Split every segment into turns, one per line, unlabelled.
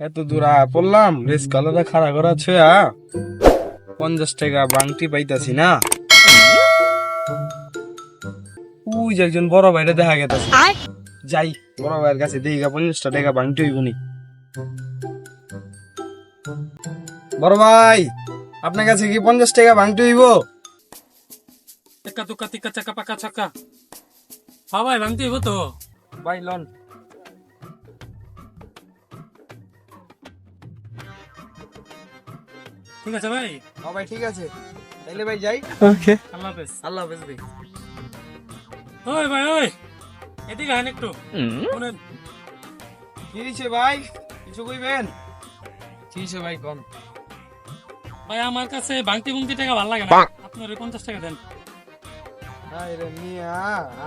এত দূর পড়লাম রেস কালারটা খাড়া করা ছয়া পঞ্চাশ টাকা বাংটি পাইতাছি না। ওই যে একজন বড় ভাইটা দেখা গেছে যাই বড় ভাইয়ের কাছে দেখি গা পঞ্চাশটা টাকা বাংটি হইব নি। বড় ভাই আপনার কাছে কি পঞ্চাশ টাকা বাংটি হইব?
টেকা টুকা টিকা চাকা পাকা চাকা। হ্যাঁ ভাই ভাঙতে হইব তো।
ভাই লন।
ঠিক আছে ভাই?
হ্যাঁ ভাই ঠিক আছে। তাইলে ভাই যাই।
আল্লাহ হাফেজ।
আল্লাহ হাফেজ ভাই।
ওই ভাই ওই। এদিকে আহেন একটু। শুনেন।
কি হয়েছে ভাই? কিছু কইবেন? কি হয়েছে ভাই কম
ভাই আমার কাছে ভাঙতি ভুংতি টাকা ভালো লাগে না। আপনার পঞ্চাশ টাকা দেন।
আরে মিয়া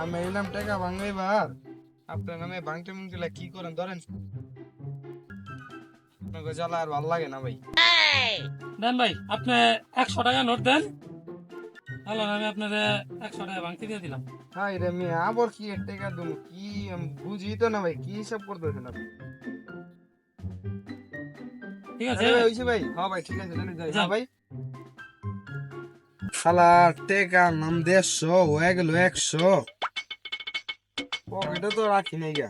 আমি এলাম টাকা ভাঙাইবার। আপনার নামে ভাঙতে মুংটিলা কি করেন? ধরেন। আপনাকে জ্বালা আর ভালো লাগে না ভাই।
দেন ভাই আপনি একশো টাকা নোট দেন। হ্যালো আমি আপনার একশো টাকা ভাঙতি দিয়ে দিলাম।
হাই রে মিয়া আবার কি এর টাকা দুম? কি বুঝি তো না ভাই কি হিসাব করতেছেন আপনি?
ঠিক আছে?
আরে ভাই হ্যাঁ ভাই ঠিক আছে যাই। হ্যাঁ ভাই। শালা টেকা নাম দেড়শো হয়ে গেল একশো। পকেটে তো রাখি নাই গা।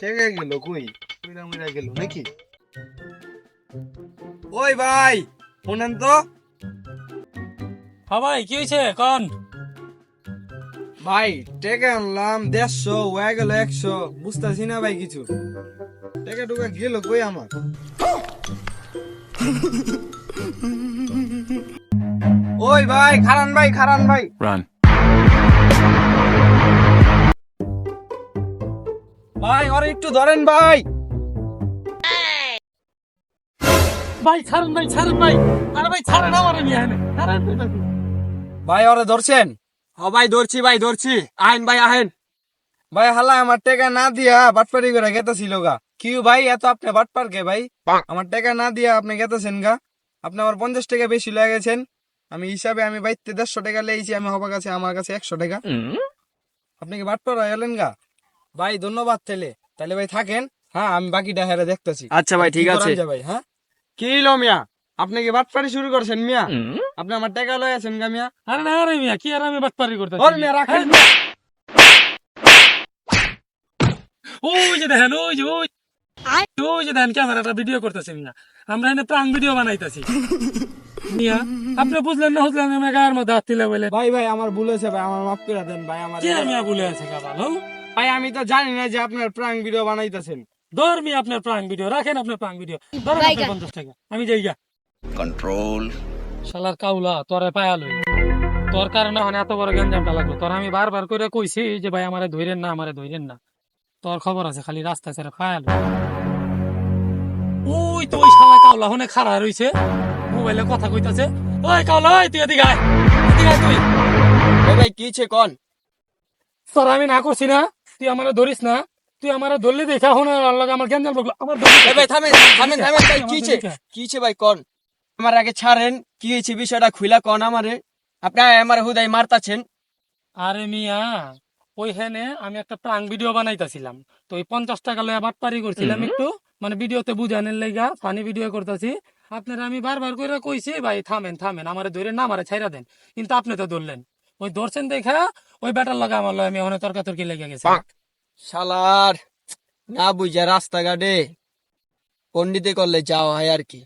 টেকা গেল কই? কইরা মুইরা গেল নাকি? ওই ভাই শুনেন তো।
হ্যাঁ ভাই কি হয়েছে? কন।
ভাই টেকা আনলাম দেড়শো হয়ে গেল একশো। বুঝতেছি না ভাই কিছু। টেকা টুকা গেল কই আমার? ওই ভাই খারান ভাই খারান ভাই।
Run.
ভাই ওরে একটু ধরেন ভাই।
ভাই ছাড়েন ভাই ছাড়েন ভাই। আরে ভাই ছাড়েন আমার নিয়ে আহেন ছাড়েন ভাই।
ভাই ওরে ধরছেন?
হ ভাই ধরছি ভাই ধরছি। আহেন ভাই আহেন।
ভাই হালা আমার টাকা না দিয়া বাটপারি করে গেতেছিল গা। কি ভাই এত আপনি বাটপার কে ভাই? আমার টাকা না দিয়া আপনি গেতেছেন গা। আপনি আমার পঞ্চাশ টাকা বেশি লাগেছেন আমি হিসাবে আমি বাইতে দেড়শো টাকা লেগেছি আমি হবার কাছে আমার কাছে একশো টাকা। আপনি কি বাটপার হয়ে গেলেন গা? ভাই ধন্যবাদ তাহলে তাহলে ভাই থাকেন। হ্যাঁ আমি বাকিটা হেরে দেখতেছি।
আচ্ছা ভাই ঠিক আছে।
ভাই হ্যাঁ? কি হইল মিয়া? আপনি কি বাটপারি শুরু করছেন মিয়া? আপনি আমার টাকা লয়ে আছেন গা মিয়া?
আরে না আরে মিয়া কি আর আমি বাটপারি
ওর মিয়া রাখেন।
ওই যে দেখেন ওই যে ওই ওই যে দেখেন ক্যামেরাটা ভিডিও করতেছে মিয়া। আমরা এনে প্রাং ভিডিও বানাইতেছি। মিয়া আপনি বুঝলেন না বুঝলেন না গায়ের মধ্যে হাত দিলে বলে।
ভাই ভাই আমার ভুল হয়েছে ভাই আমার মাফ করে দেন ভাই আমার
কি মিয়া বলে আছে গা ভালো
ভাই আমি তো জানি না যে আপনার প্রাং ভিডিও বানাইতেছেন।
ধর মিয়া আপনার প্রাং ভিডিও রাখেন আপনার প্রাং ভিডিও। ধরেন আপনার পঞ্চাশ টাকা আমি যাই গা
Control.
শালার কাউলা তোরে পায়ালই তোর কারণে মানে এত বড় গঞ্জামটা লাগল। তোর আমি বারবার করে কইছি যে ভাই আমারে ধইরেন না আমারে ধইরেন না। তোর খবর আছে খালি রাস্তা ছেড়ে পায়াল ওই তো ওই শালা কাউলা হনে খাড়া রইছে। মোবাইলে কথা কইতাছে ওই কাউলা ওই তুই এদিকে আয় এদিকে আয় তুই।
ভাই কি ছে কোন?
তোর আমি না করছি না তুই আমারে ধরিস না। তুই আমারে ধরলে দেখা হনে লাগে আমার লাগল আমার
ভাই থামেন থামেন থামেন ভাই ভাই কোন? আমার আগে ছাড়েন কি হয়েছে বিষয়টা খুইলা কোন আমারে। আপনি আমার হুদাই মারতাছেন।
আরে মিয়া ওইখানে আমি একটা প্রাং ভিডিও বানাইতাছিলাম। তো ওই পঞ্চাশ টাকা লয়ে বাটপারি করছিলাম একটু। মানে ভিডিওতে বুঝানোর লেগা ফানি ভিডিও করতেছি। আপনারা আমি বারবার করে কইছি ভাই থামেন থামেন আমারে ধরে না আমারে ছাইরা দেন। কিন্তু আপনি তো ধরলেন। ওই ধরছেন দেখা ওই ব্যাটার লগা আমার আমি ওখানে তর্কাতর্কি লেগে গেছে।
শালার না বুঝা রাস্তাঘাটে পন্ডিতে করলে যাওয়া হয় আর কি।